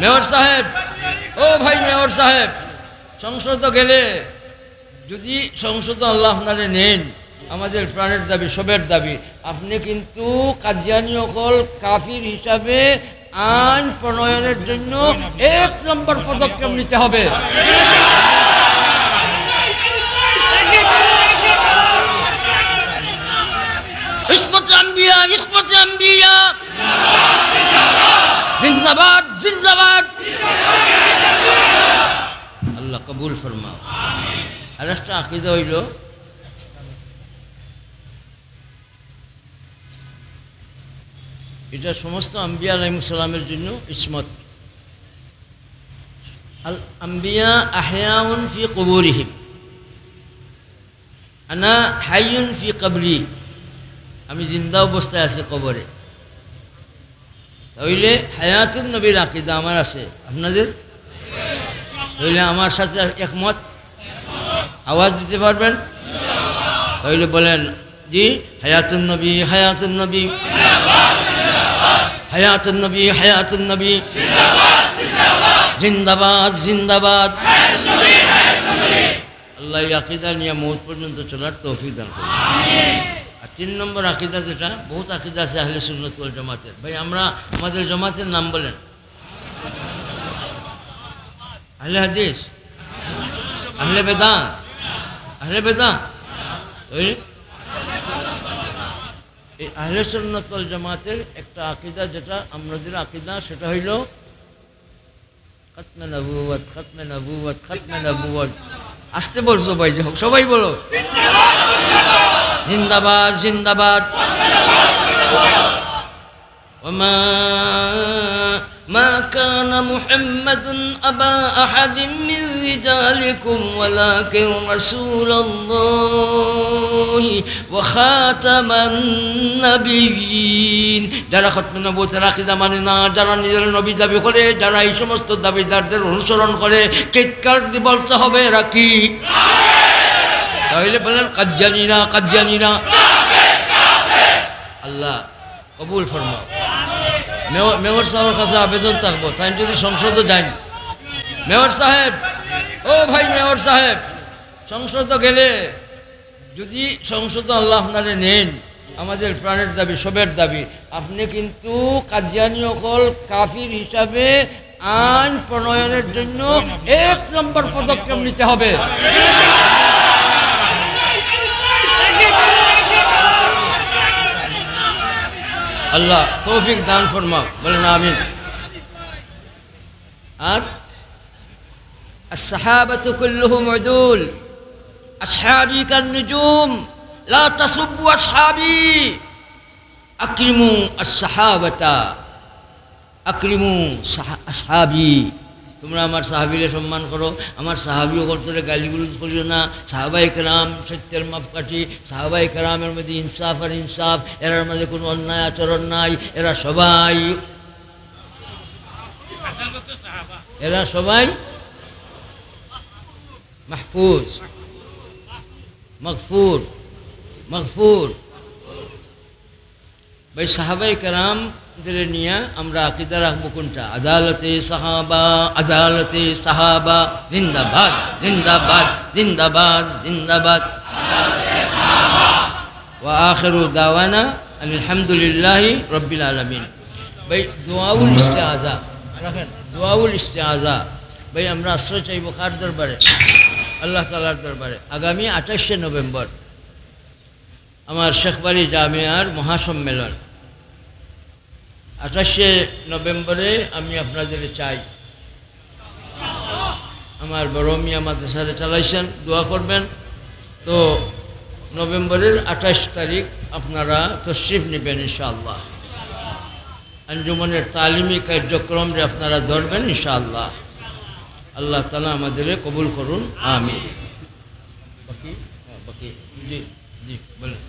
Mayor সাহেব, ও ভাই mayor সাহেব, সংসদ গেলে যদি সংসদ আল্লাহ আপনারে নেন, আমাদের প্রাণের দাবি, সবের দাবি, আপনি কিন্তু কাদিয়ানি অকল কাফির হিসাবে আইন প্রণয়নের জন্য এক নম্বর পদক্ষেপ নিতে হবে। ইসমত আম্বিয়া ইসমত আম্বিয়া জিন্দাবাদ জিন্দাবাদ আল্লাহ কবুল ফরমাও আর একটা আকিদা হইল। এটা সমস্ত আম্বিয়া আলাইসালামের জন্য ইসমত। আল আম্বিয়া আহয়াউন ফি কবরিহিম। আনা হাইয়ুন ফি কবরি। আমি জিন্দা অবস্থায় আছি কবরে। তাহলে হায়াতুন নবীর আকিদা আমার আছে। আপনাদের? তাহলে আমার সাথে একমত? আওয়াজ দিতে পারবেন? তাহলে বলেন, জি, হায়াতুন নবী হায়াতুন নবী। হায়াতুন নবী হায়াতুন নবী। জিন্দাবাদ জিন্দাবাদ। আল্লাহ আকিদা নিয়ে মৌত পর্যন্ত চলার তৌফিক দান করুন। আর তিন নম্বর আকিদা যেটা, বহুত আকিদা আছে আহলে সুন্নত ওয়াল জামাতের। ভাই, আমরা আমাদের জামাতের নাম বলেন। আহলে হাদিস, আহলে বেদান আহলে বেদান ওই এই আহলে সুন্নত ওয়াল জামাতের একটা আকিদা যেটা আমাদের আকিদা সেটা হইল খতমে নবুয়ত খতমে নবুয়ত খতমে নবুয়ত আসতে বলছো ভাই যে হোক, সবাই বলো জিন্দাবাদ জিন্দাবাদ وما ما كان محمد أبا أحد من رجالكم ولكن رسول الله وخاتم النبيين যারা খতম নবুতের আকিদা মানে না যারা নিজের নবী দাবি করে যারা এই সমস্ত দাবিদারদের অনুসরণ করে চিৎকার দিয়ে বলতে হবে রাখি তাহলে বলেন কাজ্জানিরা কাজ্জানিরা আল্লাহ কবুল ফরমাও মেয়র মেয়র সাহেবের কাছে আবেদন থাকবো তাই যদি সংসদে যাই মেয়র সাহেব ও ভাই মেয়র সাহেব, সংসদ গেলে যদি সংসদ আল্লাহ আপনারে নেন, আমাদের প্রাণের দাবি, সবের দাবি, আপনি কিন্তু কাদিয়ানি অকল কাফির হিসাবে আইন প্রণয়নের জন্য এক নম্বর পদক্ষেপ নিতে হবে। আল্লাহ তৌফিক দান ফরমাও বলেন আমিন। আর الصحابة كلهم عدول أصحابي كالنجوم لا تصبوا أصحابي أكرموا الصحابة أكرموا صح- أصحابي তোমরা আমার সাহাবিরে সম্মান করো আমার সাহাবি ওগলতরে গালিগুলোজ করিও না সাহাবাই কালাম সত্যের মাপকাঠি সাহাবাই কালামের মধ্যে ইনসাফ আর ইনসাফ এরার মধ্যে কোনো অন্যায় আচরণ নাই এরা সবাই এরা সবাই মাহফুজ মগফুর মগফুর ভাই সাহাবাই কারামদের নিয়ে আমরা আকিদা রাখব কোনটা আদালতে সাহাবা আদালতে সাহাবা জিন্দাবাদ জিন্দাবাদ জিন্দাবাদ জিন্দাবাদ ওয়া আখিরু দাওয়ানা আলহামদুলিল্লাহি রব্বিল আলামিন ভাই দোয়াউল ইস্তেআজা রাখেন দোয়াউল ইস্তেআজা ভাই আমরা আশ্রয় চাইব কার দরবারে আল্লাহ তালার দরবারে। আগামী আঠাশে নভেম্বর আমার শেখবাড়ি জামিয়ার মহাসম্মেলন। আঠাশে নভেম্বরে আমি আপনাদের চাই। আমার বড় মিয়া মাদ্রাসারে চালাইছেন, দোয়া করবেন। তো নভেম্বরের আঠাশ তারিখ আপনারা তশরিফ নেবেন ইনশাআল্লাহ। আঞ্জুমানের তালিমি কার্যক্রমে আপনারা ধরবেন ইনশাআল্লাহ। আল্লাহ তালা আমাদের কবুল করুন আমি বাকি? হ্যাঁ, বাকি। জি জি বলেন।